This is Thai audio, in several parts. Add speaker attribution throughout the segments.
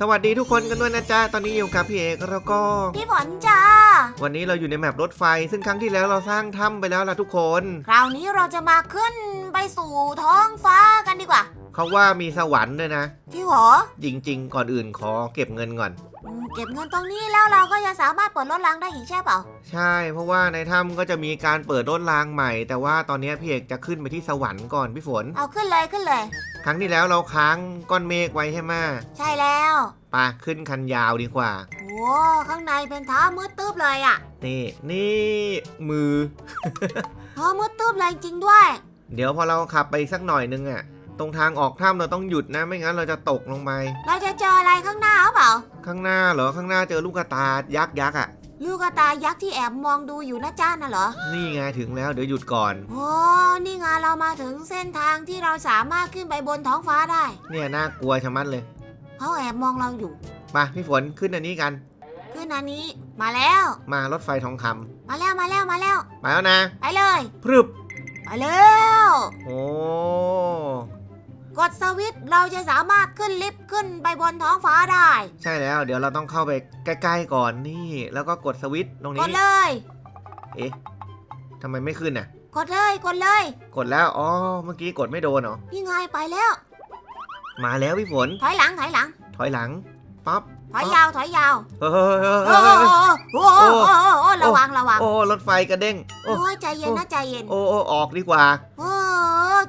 Speaker 1: สวัสดีทุกคนกันด้วยนะจ๊ะ ตอนนี้อยู่กับพี่เอกแล้วก็
Speaker 2: พี่ฝนจ้า
Speaker 1: วันนี้เราอยู่ในแมปรถไฟ ซึ่งครั้งที่แล้วเราสร้างถ้ำไปแล้วล่ะทุกคน
Speaker 2: คราวนี้เราจะมาขึ้นไปสู่ท้องฟ้ากันดีกว่า
Speaker 1: เขาว่ามีสวรรค์ด้วยนะ
Speaker 2: พี่หรอ
Speaker 1: จริง ๆ ก่อนอื่นขอเก็บเงินก่อน
Speaker 2: อืมเก็บเงินตรงนี้แล้วเราก็จะสามารถเปิดรถล้างได้อีกใช่เปล่า
Speaker 1: ใช่ เพราะว่าในถ้ำก็จะมีการเปิดรถรางใหม่ แต่ว่าตอนนี้พี่เอกจะขึ้นไปที่สวรรค์ก่อนพี่ฝน
Speaker 2: เอาขึ้นเลยขึ้นเลย
Speaker 1: ครั้งที่แล้วเราค้างก้อนเมฆไว้ใช่ไหม
Speaker 2: ใช่แล้ว
Speaker 1: ไปะขึ้นคันยาวดีกว่า
Speaker 2: โอ้ข้างในเป็นท้ามืดตึ๊บเลยอะ
Speaker 1: นี่นี่มือ
Speaker 2: ท้ามืดตึ๊บเลยจริงด้วย
Speaker 1: เดี๋ยวพอเราขับไปอีกสักหน่อยนึงอะตรงทางออกถ้ำเราต้องหยุดนะ ไม่งั้นเราจะตกลงไป
Speaker 2: เราจะเจออะไรข้างหน้าหรือเปล่า
Speaker 1: ข้างหน้าเหรอข้างหน้าเจอลูกกระตายักษ์ยักษ์อะ
Speaker 2: ลูกกระตายักษ์ที่แอบมองดูอยู่นะจ้าน่ะเหรอ
Speaker 1: นี่ไงถึงแล้วเดี๋ยวหยุดก่อน
Speaker 2: โอ้นี่ไงเรามาถึงเส้นทางที่เราสามารถขึ้นไปบนท้องฟ้าได้
Speaker 1: เนี่ยน่ากลัวชะมัดเลย
Speaker 2: เขาแอบมองเราอยู่
Speaker 1: ไปพี่ฝนขึ้นอันนี้กัน
Speaker 2: ขึ้นอันนี้ มาแล้ว
Speaker 1: มารถไฟทองคำ
Speaker 2: มาแล้วมาแล้วมาแล้ว
Speaker 1: ไปแล้วนะ
Speaker 2: ไปเลย
Speaker 1: พรึบ
Speaker 2: ไปแล้ว
Speaker 1: โอ้
Speaker 2: กดสวิตช์เราจะสามารถขึ้นลิฟต์ขึ้นไปบนท้องฟ้าได้
Speaker 1: ใช่แล้ว เดี๋ยวเราต้องเข้าไปใกล้ๆก่อนนี่ แล้วก็กดสวิตช์ตรง
Speaker 2: ก
Speaker 1: นี้
Speaker 2: ดเลย
Speaker 1: เอ๊ะทำไมไม่ขึ้นน่ะ
Speaker 2: กดเลยกดเลย
Speaker 1: กดแล้วอ๋อเมื่อกี้กดไม่โดนเหรอ
Speaker 2: นี่ไงไปแล้ว
Speaker 1: มาแล้วพี่ฝน
Speaker 2: ถอยหลังถอยหลัง
Speaker 1: ถอยหลังปั๊บ
Speaker 2: ถอยยาวถอยยาว
Speaker 1: เฮ้ยเฮ้ยเฮ้ย
Speaker 2: โอ้
Speaker 1: เฮ้ย
Speaker 2: โห
Speaker 1: เฮ้ย
Speaker 2: โอ้โหโอ้โหโอ้โหโอ้โหระวังระวัง
Speaker 1: โอ้รถไฟกระเด้งโอ้
Speaker 2: โอ้ยใจเย็นนะใจเย็น
Speaker 1: โอ้โอ้ออกดีกว่า
Speaker 2: โอ้เ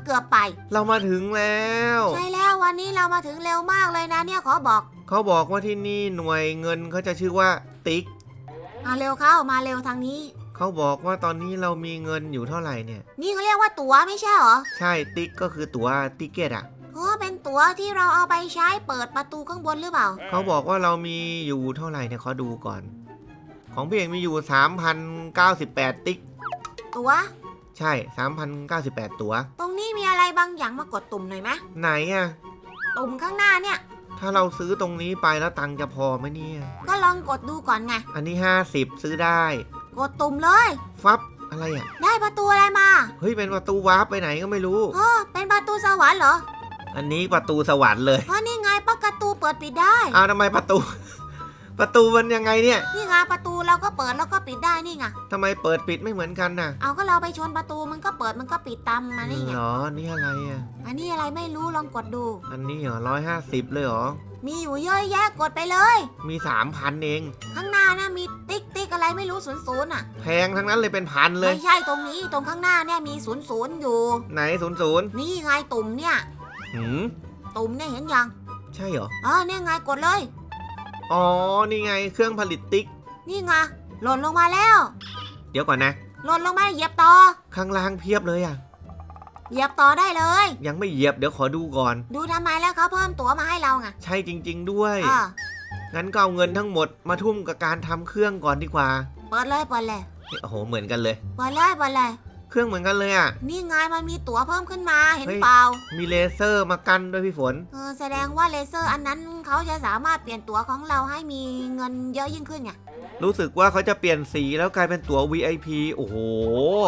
Speaker 2: กือบไป
Speaker 1: เรามาถึงแล้ว
Speaker 2: ใช่แล้ววันนี้เรามาถึงเร็วมากเลยนะเนี่ยขอบอก
Speaker 1: เขาบอกว่าที่นี่หน่วยเงินเขาจะชื่อว่าติ๊ก
Speaker 2: มาเร็วเข้ามาเร็วทางนี้
Speaker 1: เขาบอกว่าตอนนี้เรามีเงินอยู่เท่าไหร่เนี่ย
Speaker 2: นี่เขาเรียกว่าตั๋วไม่ใช่เหรอ
Speaker 1: ใช่ติ๊กก็คือตั๋วติเกตอะ
Speaker 2: โอ้เป็นตั๋วที่เราเอาไปใช้เปิดประตูข้างบนหรือเปล่า
Speaker 1: เขาบอกว่าเรามีอยู่เท่าไหร่เนี่ยขอดูก่อน ของพี่เอกมีอยู่ 3,098 ติ๊ก
Speaker 2: ตั๋ว
Speaker 1: ใช่ 3,098 ตั๋ว
Speaker 2: ตรงนี้มีอะไรบางอย่างมากดตุ่มหน่อยไหม
Speaker 1: ไหนอะ
Speaker 2: ตุ่มข้างหน้าเนี่ย
Speaker 1: ถ้าเราซื้อตรงนี้ไปแล้วตังค์จะพอไหมเนี่ย
Speaker 2: ก็ลองกดดูก่อนไง
Speaker 1: อันนี้ 50 ซื้อได้
Speaker 2: กดตุ่มเลย
Speaker 1: ฟับ อะไรอะ
Speaker 2: ได้ประตูอะไรมา
Speaker 1: เฮ้ย เป็นประตูวาร์ปไปไหนก็ไม่รู้
Speaker 2: อ๋อเป็นประตูสวรรค์เหรอ
Speaker 1: อันนี้ประตูสวรรค์เลย
Speaker 2: อ๋อนี่ไงประตูเปิดปิดได้
Speaker 1: อ้าวทำไมประตู ประตูมันยังไงเนี่ย
Speaker 2: นี่ไงประตูเราก็เปิดแล้วก็ปิดได้นี่ไง
Speaker 1: ทำไมเปิดปิดไม่เหมือนกันน่ะ
Speaker 2: เอาก็เราไปชนประตูมันก็เปิดมันก็ปิดตามมานี่ไง
Speaker 1: เหรอนี่อะไรอะ
Speaker 2: อันนี้อะไรไม่รู้ลองกดดู
Speaker 1: อันนี้เหรอร้อยห้าสิบเลยเหรอ
Speaker 2: มีอยู่เยอะแยะกดไปเลย
Speaker 1: มีสามพันเอง
Speaker 2: ข้างหน้านะมีติ๊กติ๊กอะไรไม่รู้ศูนย์ศูนย์อะ
Speaker 1: แพงทั้งนั้นเลยเป็นพันเลย
Speaker 2: ไม่ใช่ตรงนี้ตรงข้างหน้าเนี่ยมีศูนย์ศูนย์อยู่
Speaker 1: ไหนศูนย์ศูนย์
Speaker 2: นี่ไงตุ่มเนี่ย
Speaker 1: หืม
Speaker 2: ตุ่มเนี่ยเห็นยัง
Speaker 1: ใช่เหรอ
Speaker 2: อ๋อเนี่ยไงกดเลย
Speaker 1: อ๋อ นี่ไงเครื่องผลิตติ๊ก
Speaker 2: นี่ไงหล่นลงมาแล้ว
Speaker 1: เดี๋ยวก่อนนะ
Speaker 2: หล่นลงมาเหยียบต่อ
Speaker 1: ข้างล่างเพียบเลยอะ
Speaker 2: เหยียบต่อได้เลย
Speaker 1: ยังไม่เหยียบเดี๋ยวขอดูก่อน
Speaker 2: ดูทำไมแล้วเขาเพิ่มตั๋วมาให้เราไง
Speaker 1: ใช่จริง ๆ ด้วย
Speaker 2: อ่า
Speaker 1: งั้นก็เอาเงินทั้งหมดมาทุ่มกับการทำเครื่องก่อนดีกว่า
Speaker 2: เปิดเลยเปิดเลย
Speaker 1: โอ้โห เหมือนกันเลย
Speaker 2: เปิดเลยเปิดเลย
Speaker 1: เครื่องเหมือนกันเลยอะ
Speaker 2: นี่ไงมันมีตั๋วเพิ่มขึ้นมาเห็น
Speaker 1: เฮ้ย
Speaker 2: เปล่า
Speaker 1: มีเลเซอร์มากั้นด้วยพี่ฝน
Speaker 2: เออแสดงว่าเลเซอร์อันนั้นเขาจะสามารถเปลี่ยนตั๋วของเราให้มีเงินเยอะยิ่งขึ้นไง
Speaker 1: รู้สึกว่าเขาจะเปลี่ยนสีแล้วกลายเป็นตั๋ว VIP โอ้โห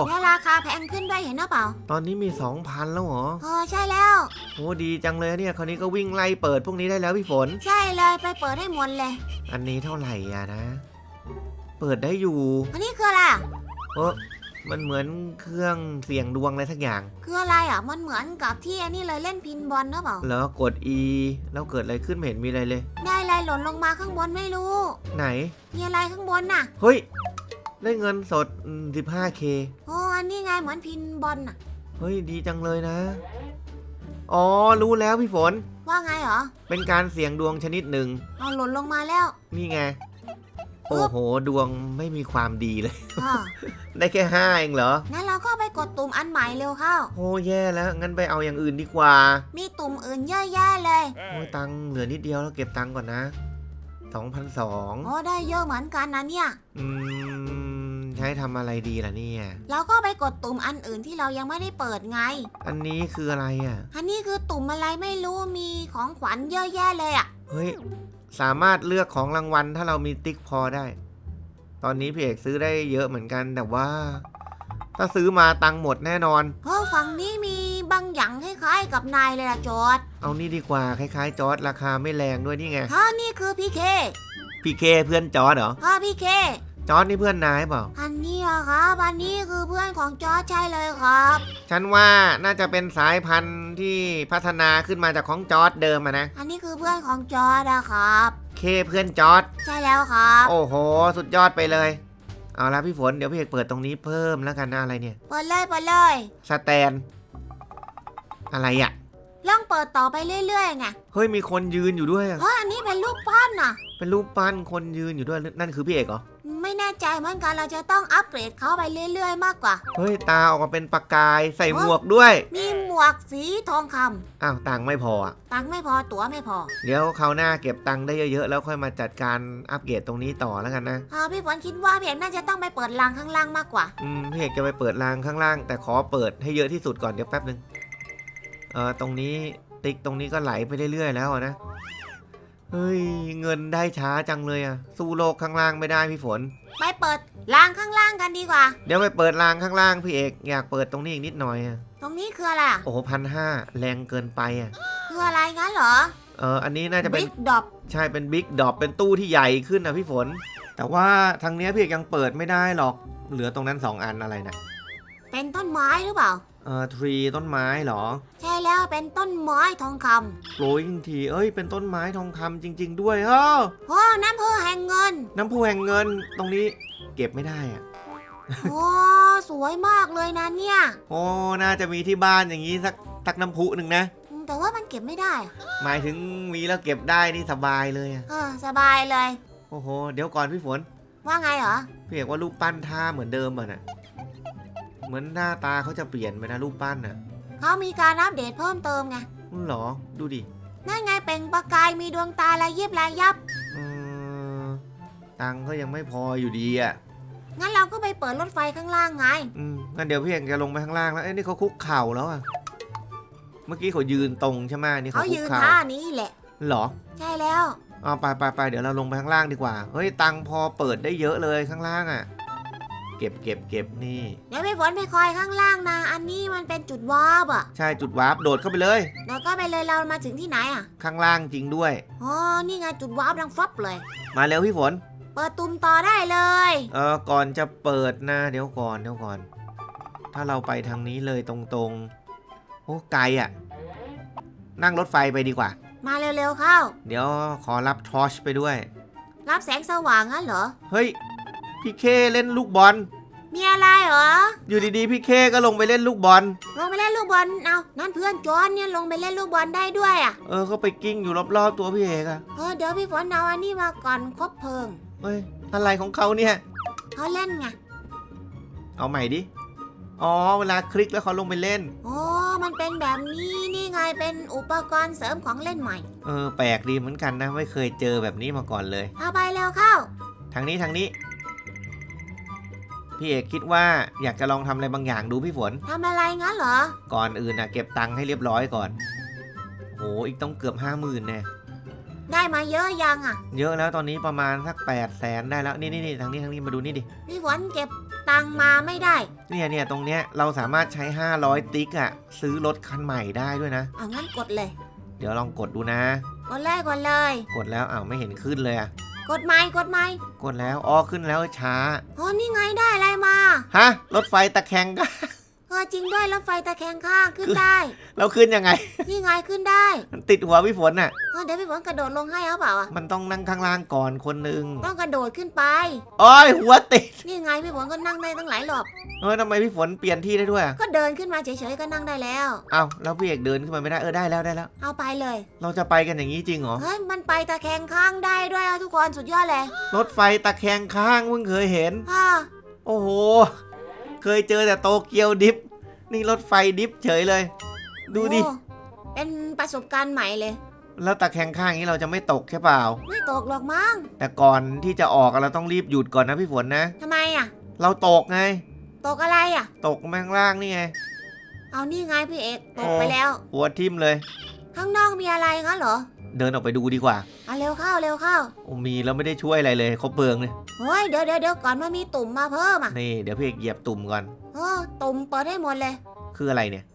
Speaker 2: และราคาแพงขึ้นด้วยเห็นหรือเปล่า
Speaker 1: ตอนนี้มี 2,000 แล้วเหรอ
Speaker 2: เออใช่แล้ว
Speaker 1: โอ้ดีจังเลยเนี่ย คราวนี้ก็วิ่งไล่เปิดพวกนี้ได้แล้วพี่ฝน
Speaker 2: ใช่เลยไปเปิดให้หมดเลย
Speaker 1: อันนี้เท่าไหร่อะนะ เปิดได้อยู่
Speaker 2: อันนี้คืออะไรอะ
Speaker 1: เออ มันเหมือนเครื่องเสี่ยงดวงอะไรสักอย่าง
Speaker 2: คืออะไรอะ มันเหมือนกับที่อันนี้เลยเล่นพินบอลหรือเปล่า
Speaker 1: แล้วกด E แล้วเกิดอะไรขึ้นไม่เห็นมีอะไรเลย
Speaker 2: ได้อะไรหล่นลงมาข้างบนไม่รู้
Speaker 1: ไหน
Speaker 2: มีอะไรข้างบนน่ะ
Speaker 1: เฮ้ย ได้เงินสดอืม 15k
Speaker 2: โอ้อันนี้ไงเหมือนพินบอลน่ะ
Speaker 1: เฮ้ยดีจังเลยนะ อ๋อรู้แล้วพี่ฝน
Speaker 2: ว่าไงเหรอ
Speaker 1: เป็นการเสี่ยงดวงชนิดหนึ่ง
Speaker 2: เอาหล่นลงมาแล้ว
Speaker 1: นี่ไง โอ้โห ดวงไม่มีความดีเลย
Speaker 2: อ่า
Speaker 1: ได้แค่ห้าเองเหรอ
Speaker 2: งั้นเราก็ไปกดตุ่มอันใหม่เร็วเข้า
Speaker 1: โอ้แย่แล้ว งั้นไปเอาอย่างอื่นดีกว่า
Speaker 2: มีตุ่มอื่นเยอะแยะเลย
Speaker 1: โอ้ยตังค์เหลือนิดเดียวแล้วเก็บตังค์ก่อนนะสองพันสอง
Speaker 2: โอ้ได้เยอะเหมือนกันนะเนี่ย
Speaker 1: อืมใช้ทำอะไรดีล่ะเนี่ย
Speaker 2: เราก็ไปกดตุ่มอันอื่นที่เรายังไม่ได้เปิดไง
Speaker 1: อันนี้คืออะไรอะ
Speaker 2: อันนี้คือตุ่มอะไรไม่รู้ มีของขวัญเยอะแยะเลยอะ
Speaker 1: เฮ้ย สามารถเลือกของรางวัลถ้าเรามีติ๊กพอได้ ตอนนี้พี่เอกซื้อได้เยอะเหมือนกันแต่ว่า ถ้าซื้อมาตังค์หมดแน่นอน
Speaker 2: เพราะฝั่งนี้มีบางอย่างคล้ายๆกับนายเลยล่ะจอร์ด
Speaker 1: เอานี่ดีกว่าคล้ายๆจอร์ดราคาไม่แรงด้วยนี่ไง
Speaker 2: ถ้านี่คือพี่เค
Speaker 1: พี่เคเพื่อนจอร์ดเหรอ
Speaker 2: ถ้าพี่เค
Speaker 1: จอร์ดนี่เพื่อนนายเปล่า
Speaker 2: อันนี้อะครับ อันนี้คือเพื่อนของจอร์ดใช่เลยครับ
Speaker 1: ฉันว่าน่าจะเป็นสายพันธุ์ ที่พัฒนาขึ้นมาจากของจอร์ดเดิมอะนะ
Speaker 2: อันนี้คือเพื่อนของจอร์ดนะครับ
Speaker 1: เคเพื่อนจอร์ด
Speaker 2: ใช่แล้วครับ
Speaker 1: โอ้โห สุดยอดไปเลย เอาละพี่ฝนเดี๋ยวพี่เอกเปิดตรงนี้เพิ่มแล้วกันนะอะไรเนี่ย
Speaker 2: เปิดเลยเปิดเลย
Speaker 1: สแตน อะไรอะ
Speaker 2: ลองเปิดต่อไปเรื่อยๆไง
Speaker 1: เฮ้ยมีคนยืนอยู่ด้วยอะ
Speaker 2: เฮ้ยอันนี้เป็นรูปปั้นน่ะ
Speaker 1: เป็นรูปปั้นคนยืนอยู่ด้วยนั่นคือพี่เอกเหรอ
Speaker 2: ไม่แน่ใจเหมือนกันเราจะต้องอัปเกรดเขาไปเรื่อยๆ มากกว่า
Speaker 1: เฮ้ยตาออกมาเป็นประกายใส่หมวกด้วย
Speaker 2: มีหมวกสีทองคำ
Speaker 1: อ้าวตังค์ไม่พออะ
Speaker 2: ตังค์ไม่พอตั๋วไม่พอ
Speaker 1: เดี๋ยวคราวหน้าเก็บตังค์ได้เยอะๆแล้วค่อยมาจัดการอัปเกรดตรงนี้ต่อแล้วกันนะ
Speaker 2: อ่าพี่ฝนคิดว่าพี่เอกน่าจะต้องไปเปิดรางข้างล่างมากกว่า
Speaker 1: อืมพี่เอกจะไปเปิดรางข้างล่าง แต่ขอเปิดให้เยอะที่สุดก่อนเดี๋ยวแป๊บนึงเออตรงนี้ติ๊กตรงนี้ก็ไหลไปเรื่อยๆแล้วอะนะ เฮ้ยเงินได้ช้าจังเลยอะสู้โลกข้างล่างไม่ได้พี่ฝน
Speaker 2: ไปเปิดรางข้างล่างกันดีกว่า
Speaker 1: เดี๋ยวไปเปิดรางข้างล่างพี่เอกอยากเปิดตรงนี้อีกนิดหน่อยอะ
Speaker 2: ตรงนี้คืออะไรอะ
Speaker 1: โอ้โหพันห้าแรงเกินไปอะ
Speaker 2: คืออะไรงั้นเหรอ
Speaker 1: เอออันนี้น่าจะเป็น
Speaker 2: บิ๊กดอป
Speaker 1: ใช่เป็นบิ๊กดอปเป็นตู้ที่ใหญ่ขึ้นนะพี่ฝน แต่ว่าทางเนี้ยพี่เอกยังเปิดไม่ได้หรอก เหลือตรงนั้นสองอันอะไรนะ
Speaker 2: เป็นต้นไม้หรือเปล่า
Speaker 1: เอ่อทรีต้นไม้เหรอ
Speaker 2: ใช่แล้วเป็นต้นไม้ทองค
Speaker 1: flowing tree เอ้ย เป็นต้นไม้ทองคำจริง ๆ ด้วยเฮ้อำ
Speaker 2: โอ้น้ำพุแห่งเงิน
Speaker 1: น้ำพุแห่งเงินตรงนี้เก็บไม่ได้อะ
Speaker 2: โอ้สวยมากเลยนะเนี่ย
Speaker 1: โอ้น่าจะมีที่บ้านอย่างนี้สักตักน้ำพุหนึ่งนะ
Speaker 2: อืมแต่ว่ามันเก็บไม่ได้อะ
Speaker 1: หมายถึงมีแล้วเก็บได้นี่สบายเลยอะ
Speaker 2: เออสบายเลย
Speaker 1: โอ้โห เดี๋ยวก่อนพี่ฝน
Speaker 2: ว่าไงเหรอ
Speaker 1: พี่เอกว่ารูปปั้นท่าเหมือนเดิมอะน่ะ เหมือนหน้าตาเขาจะเปลี่ยนไปนะรูปปั้นอะ
Speaker 2: เขามีการอัปเดตเพิ่มเติมไง
Speaker 1: อืมเหรอ ดูดิ
Speaker 2: นั่นไงเปล่งประกายมีดวงตาละยิบละยับ
Speaker 1: เออตังค์ก็ยังไม่พออยู่ดีอะ
Speaker 2: งั้นเราก็ไปเปิดรถไฟข้างล่างไง
Speaker 1: อืมงั้นเดี๋ยวพี่เอกจะลงไปข้างล่างแล้ว เอ้ยนี่เขาคุกเข่าแล้วอะ เมื่อกี้เขายืนตรงใช่ไหมนี่
Speaker 2: เขา
Speaker 1: เขาคุ
Speaker 2: ยื
Speaker 1: ก
Speaker 2: น
Speaker 1: เข่า
Speaker 2: ท่านี้แหละ
Speaker 1: เหรอ
Speaker 2: ใช่แล้ว
Speaker 1: เอาไปไปไปเดี๋ยวเราลงไปข้างล่างดีกว่า เฮ้ย ตังค์พอเปิดได้เยอะเลยข้างล่างอะ เก็บเก็บเก็บนี่
Speaker 2: เดี๋ยวพี่ฝนไปคอยข้างล่างนะ อันนี้มันเป็นจุดวาร์ปอะ
Speaker 1: ใช่จุดวาร์ปโดดเข้าไปเลย
Speaker 2: เดี๋ยวก็ไปเลยเรามาถึงที่ไหนอะ
Speaker 1: ข้างล่างจริงด้วย
Speaker 2: อ๋อ นี่ไงจุดวาร์ปดังฟลับเลย
Speaker 1: มาเร็วพี่ฝน
Speaker 2: เปิดตุ่มต่อได้เลย
Speaker 1: เออก่อนจะเปิดนะเดี๋ยวก่อนเดี๋ยวก่อน ถ้าเราไปทางนี้เลยตรงๆโอ้ไกลอะนั่งรถไฟไปดีกว่า
Speaker 2: มาเร็วๆเข้า
Speaker 1: เดี๋ยวขอรับทอชไปด้วย
Speaker 2: รับแสงสว่างงั้นเหรอ
Speaker 1: เฮ้ย พี่เคเล่นลูกบอล
Speaker 2: มีอะไรเหรอ
Speaker 1: อยู่ดีๆ พี่เคก็ลงไปเล่นลูกบอล
Speaker 2: ลงไปเล่นลูกบอล เอานั่นเพื่อนจอนเนี่ยลงไปเล่นลูกบอลได้ด้วยอะ
Speaker 1: เออเขาไปกิ้งอยู่รอบๆตัวพี่เอกอะ
Speaker 2: เออเดี๋ยวพี่ฝนเอาอันนี้มาก่อนครบเพลิง
Speaker 1: เฮ้ยอะไรของเขาเนี่ย
Speaker 2: เขาเล่นไง
Speaker 1: เอาใหม่ดิ อ๋อเวลาคลิกแล้วเขาลงไปเล่น
Speaker 2: โอ้มันเป็นแบบนี้นี่ไงเป็นอุปกรณ์เสริมของเล่นใหม่
Speaker 1: เออแปลกดีเหมือนกันนะไม่เคยเจอแบบนี้มาก่อนเลย
Speaker 2: เอาไปเร็วเข้า
Speaker 1: ทางนี้ทางนี้ พี่เอกคิดว่าอยากจะลองทำอะไรบางอย่างดูพี่ฝน
Speaker 2: ทำอะไรงั้นเหรอ
Speaker 1: ก่อนอื่นนะเก็บตังค์ให้เรียบร้อยก่อนโหอีกต้องเกือบห้าหมื่นแน่
Speaker 2: ได้มาเยอะยังอะ
Speaker 1: เยอะแล้วตอนนี้ประมาณสักแปดแสนได้แล้วนี่นี่นี่ทางนี้ทางนี้มาดูนี่ดิ
Speaker 2: พี่ฝนเก็บตังค์มาไม่ได้
Speaker 1: เนี่ยเนี่ยตรงเนี้ยเราสามารถใช้ 500 ติ๊กอะซื้อรถคันใหม่ได้ด้วยนะ
Speaker 2: เอางั้นกดเลย
Speaker 1: เดี๋ยวลองกดดูนะ
Speaker 2: กดเลยกดเลย
Speaker 1: กดแล้วอ้าวไม่เห็นขึ้นเลยอะ
Speaker 2: กดไม่กดไม่
Speaker 1: กดแล้วอ๋อขึ้นแล้วช้า
Speaker 2: อ๋อนี่ไงได้อะไรมา
Speaker 1: ฮะ รถไฟตะแคงก็
Speaker 2: เออจริงด้วยรถไฟตะแคงข้างขึ้นได้
Speaker 1: เราขึ้นยังไง
Speaker 2: นี่ไงขึ้นได้
Speaker 1: มันติดหัวพี่ฝนอะ
Speaker 2: เออเดี๋ยวพี่ฝนกระโดดลงให้เอาเปล่าอะ
Speaker 1: มันต้องนั่งข้างล่างก่อนคนหนึ่ง
Speaker 2: ต้องกระโดดขึ้นไป
Speaker 1: โอ้ยหัวติด
Speaker 2: นี่ไงพี่ฝนก็นั่งได้ตั้งหลายรอบ
Speaker 1: เออทำไมพี่ฝนเปลี่ยนที่ได้ด้วยอะ
Speaker 2: ก็เดินขึ้นมาเฉยๆก็นั่งได้แล้ว
Speaker 1: เอ้าแล้วพี่เอกเดินขึ้นมาไม่ได้เออได้แล้วได้แล้ว
Speaker 2: เอาไปเลย
Speaker 1: เราจะไปกันอย่างนี้จริงเหรอ
Speaker 2: เฮ้ยมันไปตะแคงข้างได้ด้วยอะทุกคนสุดยอดเลย
Speaker 1: รถไฟตะแคงข้างเพิ่งเคยเห็น
Speaker 2: อ่า
Speaker 1: โอ้โห เคยเจอแต่โตเกียวดิฟ นี่รถไฟดิฟเฉยเลย ดูดิ
Speaker 2: โอ้เป็นประสบการณ์ใหม่เลย
Speaker 1: แล้วตะแคงข้างนี้เราจะไม่ตกใช่เปล่า
Speaker 2: ไม่ตกหรอกมั้ง
Speaker 1: แต่ก่อนที่จะออกเราต้องรีบหยุดก่อนนะพี่ฝนนะ
Speaker 2: ทำไมอะ
Speaker 1: เราตกไง
Speaker 2: ตกอะไรอะ
Speaker 1: ตกแมงล่างนี่ไง
Speaker 2: เอานี่ไงพี่เอกตก
Speaker 1: โอ้
Speaker 2: ไปแล้ว
Speaker 1: หัวทิ่มเลย
Speaker 2: ข้างนอกมีอะไรงั้นเหรอ
Speaker 1: เดินออกไปดูดีกว่า
Speaker 2: เอาเร็วเข้าเร็วเข้า
Speaker 1: โอ้มีแล้วไม่ได้ช่วยอะไรเลยเขาเบิงเลย
Speaker 2: โอ้ยเดี๋ยวเดี๋ยวเดี๋ยวก่อนมันมีตุ่มมาเพิ่มอะ
Speaker 1: นี่เดี๋ยวพี่เอกเหยียบตุ่มก่อน
Speaker 2: เออตุ่มเปิดให้หมดเลย
Speaker 1: คืออะไรเนี่ย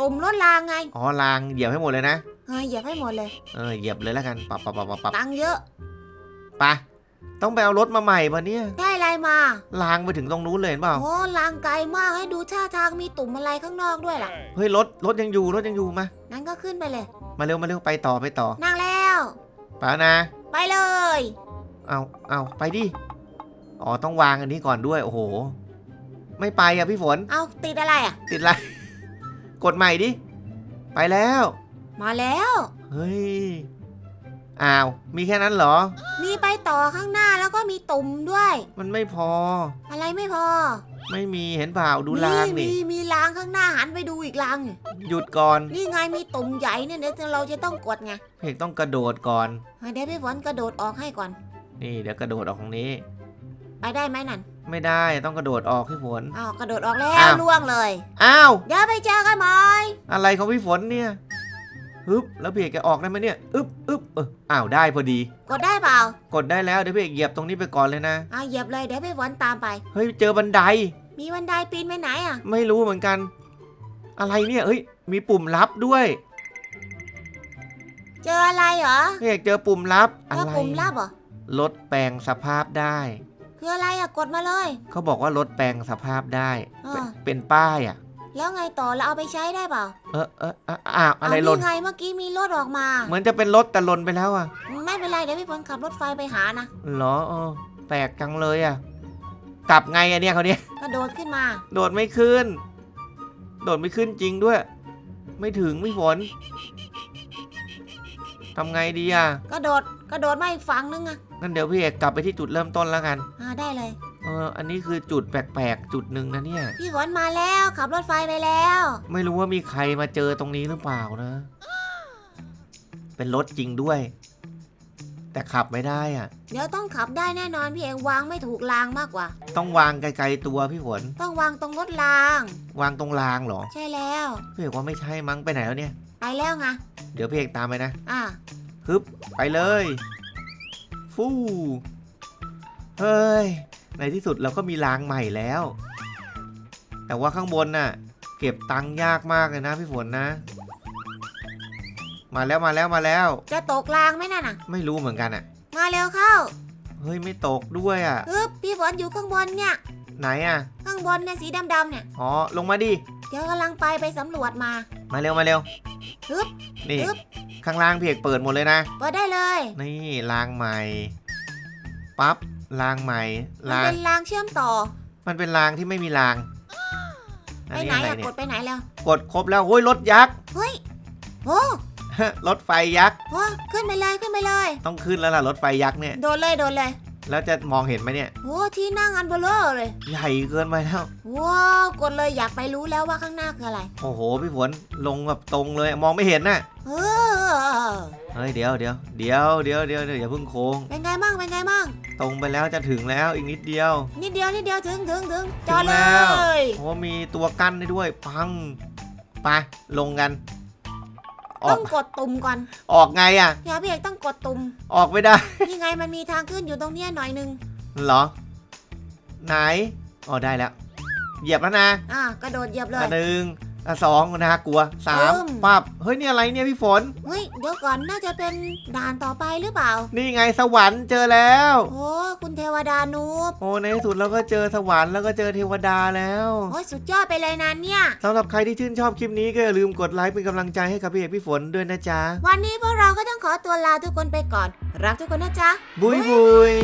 Speaker 2: ตุ่มรถรางไง
Speaker 1: อ๋อรางเหยียบให้หมดเลยนะ
Speaker 2: เฮ้ยเหยียบให้หมดเลย
Speaker 1: เออเหยียบเลยแล้วกันปับปับปับปับปับ
Speaker 2: ตังค์เยอะ
Speaker 1: ไปต้องไปเอารถมาใหม่ปะเนี่ย
Speaker 2: ได้อะไรมา
Speaker 1: รางไปถึงตรงนู้นเลยเห็นเปล่า
Speaker 2: โอ้รางไกลมากให้ดูท่าทางมีตุ่มอะไรข้างนอกด้วยล่ะ
Speaker 1: เฮ้ยรถรถยังอยู่รถยังอยู่มา
Speaker 2: นั้นก็ขึ้นไปเลย
Speaker 1: มาเร็วมาเร็วไปต่อไปต่อ
Speaker 2: นั่งแล้ว
Speaker 1: ไปแล้วนะ
Speaker 2: ไปเลย
Speaker 1: เอาเอาไปดิ อ๋อต้องวางอันนี้ก่อนด้วยโอ้โห ไม่ไปอะพี่ฝน
Speaker 2: เอาติดอะไรอะ
Speaker 1: ติดอะไร กดใหม่ดิ ไปแล้ว
Speaker 2: มาแล้ว
Speaker 1: เฮ้ย อ้าว มีแค่นั้นเหรอ
Speaker 2: มีไปต่อข้างหน้าแล้วก็มีตุ่มด้วย
Speaker 1: มันไม่พอ
Speaker 2: อะไรไม่พอ
Speaker 1: ไม่มีเห็นเปล่าดูราง
Speaker 2: มี
Speaker 1: นี่
Speaker 2: มีมีรางข้างหน้าหันไปดูอีกรางนี่
Speaker 1: หยุดก่อน
Speaker 2: นี่ไงมีตุ่มใหญ่เนี่ยเดี๋ยวเราจะต้องกดไง
Speaker 1: เพกต้องกระโดดก่อน
Speaker 2: เดี๋ยวพี่ฝนกระโดดออกให้ก่อน
Speaker 1: นี่เดี๋ยวกระโดดออกตรงนี้
Speaker 2: ไปได้ไหมนั่น
Speaker 1: ไม่ได้ต้องกระโดดออกพี่ฝน
Speaker 2: อ้าวกระโดดออกแล้
Speaker 1: อ้าวว
Speaker 2: ล่วงเลย
Speaker 1: อ้าว
Speaker 2: เดี๋ยวไปเจอกันใหม่
Speaker 1: อะไรของพี่ฝนเนี่ยฮึบแล้วพี่เอกจะออกได้ไหมเนี่ยอึบอึบเอออ้าวได้พอดี
Speaker 2: กดได้เปล่าก
Speaker 1: ดได้แล้วเดี๋ยวพี่เอกเหยียบตรงนี้ไปก่อนเลยนะ
Speaker 2: อ่าเหยียบเลยเดี๋ยวพี่ฝนตามไป
Speaker 1: เฮ้ยเจอบันได
Speaker 2: มีบันไดปีนไปไหนอะ
Speaker 1: ไม่รู้เหมือนกัน อะไรเนี่ยเฮ้ยมีปุ่มลับด้วย
Speaker 2: เจออะไรเหรอ
Speaker 1: พี่เอกเจอปุ่มลับ
Speaker 2: เจ
Speaker 1: อะ
Speaker 2: อ
Speaker 1: ไร
Speaker 2: ปุ่มลับเหรอ
Speaker 1: ลดแปลงสภาพได้
Speaker 2: คืออะไรอะกดมาเลย
Speaker 1: เขาบอกว่าลดแปลงสภาพได้
Speaker 2: อ่า
Speaker 1: เป็นเป็นป้ายอะ
Speaker 2: แล้วไงต่อแล้วเอาไปใช้ได้เปล่า
Speaker 1: เออเออเอออ้าวอะไร
Speaker 2: เา
Speaker 1: หล่น
Speaker 2: นี่ไงเมื่อกี้มีรถออกมา
Speaker 1: เหมือนจะเป็นรถแต่หล่นไปแล้วอะ
Speaker 2: ไม่เป็นไรเดี๋ยวพี่ฝนขับรถไฟไปหานะ
Speaker 1: เหรอเออแปลกจังเลยอะ กลับไงอะเนี่ยเขาเนี่ย
Speaker 2: กระโดดขึ้นมา
Speaker 1: โดดไม่ขึ้น โดดไม่ขึ้นจริงด้วย ไม่ถึงพี่ฝนทำไงดีอะ
Speaker 2: กระโดดกระโดดมาอีกฝั่งนึงอะ
Speaker 1: งั้นเดี๋ยวพี่เอกกลับไปที่จุดเริ่มต้นแล้วกัน
Speaker 2: อ่าได้เลย
Speaker 1: เอออันนี้คือจุดแปลกๆ จุดหนึ่งนะเนี่ย
Speaker 2: พี่ฝนมาแล้วขับรถไฟไปแล้ว
Speaker 1: ไม่รู้ว่ามีใครมาเจอตรงนี้หรือเปล่านะ เป็นรถจริงด้วย แต่ขับไม่ได้อะ
Speaker 2: เดี๋ยวต้องขับได้แน่นอนพี่เองวางไม่ถูกรางมากกว่า
Speaker 1: ต้องวางไกลๆตัวพี่ฝน
Speaker 2: ต้องวางตรงรถราง
Speaker 1: วางตรงรางเหรอ
Speaker 2: ใช่แล้ว
Speaker 1: พี่เอกว่าไม่ใช่มั้งไปไหนแล้วเนี่ย
Speaker 2: ไปแล้วไง
Speaker 1: เดี๋ยวพี่เอกตามไปนะ
Speaker 2: อ่า
Speaker 1: ฮึบไปเลย ฟู่เฮ้ย ในที่สุดเราก็มีรางใหม่แล้ว แต่ว่าข้างบนน่ะ เก็บตังค์ยากมากเลยนะพี่ฝนนะ มาแล้วมาแล้วมาแล้ว
Speaker 2: จะตกรางไหมนั่นน่ะ
Speaker 1: ไม่รู้เหมือนกันอะ
Speaker 2: มาเร็วเข้า
Speaker 1: เฮ้ยไม่ตกด้วยอะ
Speaker 2: ฮึบพี่ฝนอยู่ข้างบนเนี่ย
Speaker 1: ไหนอะ
Speaker 2: ข้างบนเนี่ยสีดำๆเนี่ย
Speaker 1: อ๋อ ลงมาดิ
Speaker 2: เดี๋ยวกำลังไปไปสำรวจมา
Speaker 1: มาเร็วมาเร็ว
Speaker 2: ฮึบ
Speaker 1: นี่
Speaker 2: ฮึบ
Speaker 1: ข้างล่างพี่เอกเปิดหมดเลยนะ
Speaker 2: เปิดได้เลย
Speaker 1: นี่รางใหม่ปั๊บรางใหม่
Speaker 2: มัน
Speaker 1: ราง
Speaker 2: เป็นรางเชื่อมต่อ
Speaker 1: มันเป็นรางที่ไม่มีราง
Speaker 2: ไปไหน
Speaker 1: อะร
Speaker 2: อะ
Speaker 1: เนี่
Speaker 2: ก
Speaker 1: ย
Speaker 2: ดไปไหนแล้ว
Speaker 1: กดครบแล้วโอ้ยรถยักษ์
Speaker 2: เฮ้ยโอ้
Speaker 1: รถไฟยักษ์
Speaker 2: โหขึ้นไปเลยขึ้นไปเลย
Speaker 1: ต้องขึ้นแล้วล่ะรถไฟยักษ์เนี่ย
Speaker 2: โดนเลยโดนเลย
Speaker 1: แล้วจะมองเห็นไหมเนี่ย
Speaker 2: โอ้ที่นั่งอันเบลอเลย
Speaker 1: ใหญ่เกินไปแล้ว
Speaker 2: ว้าวกดเลยอยากไปรู้แล้วว่าข้างหน้าคืออะไร
Speaker 1: โอ้โหพี่ฝนลงแบบตรงเลยมองไม่เห็นน่ะ
Speaker 2: เออ
Speaker 1: เฮ้ยเดี๋ยวเดี๋ยวเดี๋ยวเดี๋ยวเดี๋ยวเดี๋ยวอย่าเพิ่งโค้ง
Speaker 2: เป็นไงบ้างเป็นไงบ้าง
Speaker 1: ตรงไปแล้วจะถึงแล้วอีกนิดเดียว
Speaker 2: นิดเดียวนิดเดียวถึงถึงถึงจอด
Speaker 1: ถึง
Speaker 2: เล
Speaker 1: แล้ว
Speaker 2: ย
Speaker 1: โอ้มีตัวกั้นได้ด้วย ปังไปลงกัน ออ
Speaker 2: ต้
Speaker 1: ก
Speaker 2: องกดตุ่มก่อน
Speaker 1: ออกไงอะ
Speaker 2: เดี๋ยวพี่เอกต้องกดตุ่ม
Speaker 1: ออกไม่ได้
Speaker 2: นี่ไงมันมีทางขึ้นอยู่ตรงเนี้ยหน่อยนึง
Speaker 1: เหรอ ไหนอ๋อได้แล้ว เหยียบแล้วนะ
Speaker 2: อะกระโดดเหยียบเลย
Speaker 1: อะหนึ่ง อะสองนะกลัวสาม
Speaker 2: ปึ้ม
Speaker 1: ปับเฮ้ยนี่อะไรเนี่ยพี่ฝน
Speaker 2: เฮ้ยเดี๋ยวก่อนน่าจะเป็นด่านต่อไปหรือเปล่า
Speaker 1: นี่ไงสวรรค์เจอแล้ว
Speaker 2: โอ้คุณเทวดานูบ
Speaker 1: โอ้ในที่สุดเราก็เจอสวรรค์แล้วก็เจอเทวดาแล้ว
Speaker 2: โอ้ยสุดยอดไปเลยนะเนี่ย
Speaker 1: สำหรับใครที่ชื่นชอบคลิปนี้ก็อย่าลืมกดไลค์เป็นกำลังใจให้กับพี่เอกพี่ฝนด้วยนะจ๊ะ
Speaker 2: วันนี้พวกเราก็ต้องขอตัวลาทุกคนไปก่อน รักทุกคนนะจ๊ะ
Speaker 1: บุยบุย